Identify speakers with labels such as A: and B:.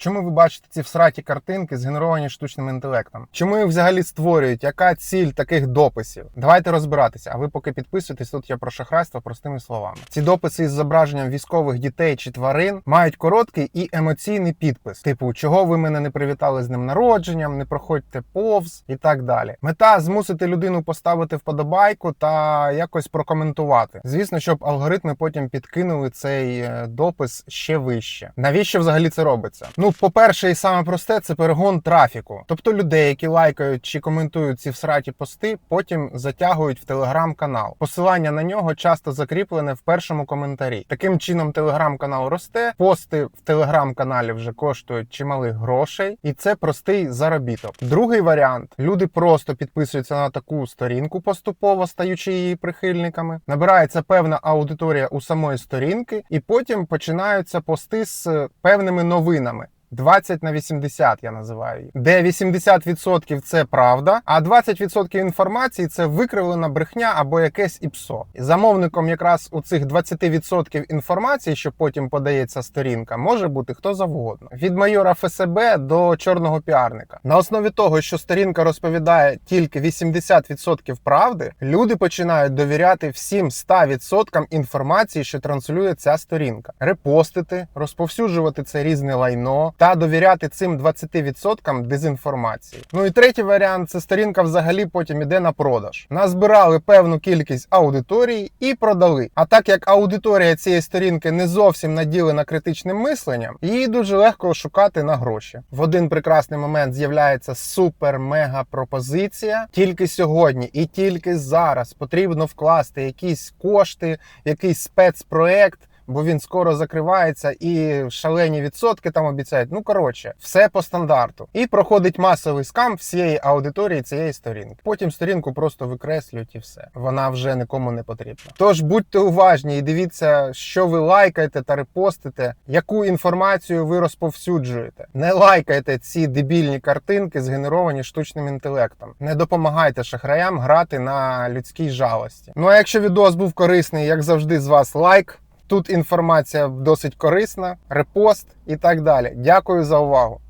A: Чому ви бачите ці всраті картинки, згенеровані штучним інтелектом? Чому їх взагалі створюють? Яка ціль таких дописів? Давайте розбиратися. А ви поки підписуєтесь, тут я про шахрайство простими словами. Ці дописи із зображенням військових дітей чи тварин мають короткий і емоційний підпис, типу, чого ви мене не привітали з ним народженням, не проходьте повз і так далі. Мета змусити людину поставити вподобайку та якось прокоментувати. Звісно, щоб алгоритми потім підкинули цей е, допис ще вище. Навіщо взагалі це робиться? Ну, по-перше, і саме просте це перегон трафіку. Тобто людей, які лайкають чи коментують ці всраті пости, потім затягують в телеграм-канал. Посилання на нього часто закріплене в першому коментарі. Таким чином, телеграм-канал росте, пости в телеграм-каналі вже коштують чималих грошей, і це простий заробіток. Другий варіант: люди просто підписуються на таку сторінку поступово, стаючи її прихильниками. Набирається певна аудиторія у самої сторінки, і потім починаються пости з певними новинами. 20 на 80 я називаю їх. Де 80% це правда, а 20% інформації це викривлена брехня або якесь іпсо. І замовником якраз у цих 20% інформації, що потім подається сторінка, може бути хто завгодно. Від майора ФСБ до чорного піарника. На основі того, що сторінка розповідає тільки 80% правди, люди починають довіряти всім 100% інформації, що транслює ця сторінка, репостити, розповсюджувати це різне лайно та довіряти цим 20% дезінформації. Ну і третій варіант це сторінка взагалі потім іде на продаж. Назбирали певну кількість аудиторії і продали. А так як аудиторія цієї сторінки не зовсім наділена критичним мисленням, її дуже легко шукати на гроші. В один прекрасний момент з'являється супер-мега пропозиція. Тільки сьогодні і тільки зараз потрібно вкласти якісь кошти, якийсь спецпроект бо він скоро закривається і шалені відсотки там обіцяють. Ну коротше, все по стандарту. І проходить масовий скам всієї аудиторії цієї сторінки. Потім сторінку просто викреслюють і все. Вона вже нікому не потрібна. Тож будьте уважні і дивіться, що ви лайкаєте та репостите, яку інформацію ви розповсюджуєте. Не лайкайте ці дебільні картинки, згенеровані штучним інтелектом. Не допомагайте шахраям грати на людській жалості. Ну а якщо відео був корисний, як завжди, з вас лайк. Тут інформація досить корисна, репост і так далі. Дякую за увагу.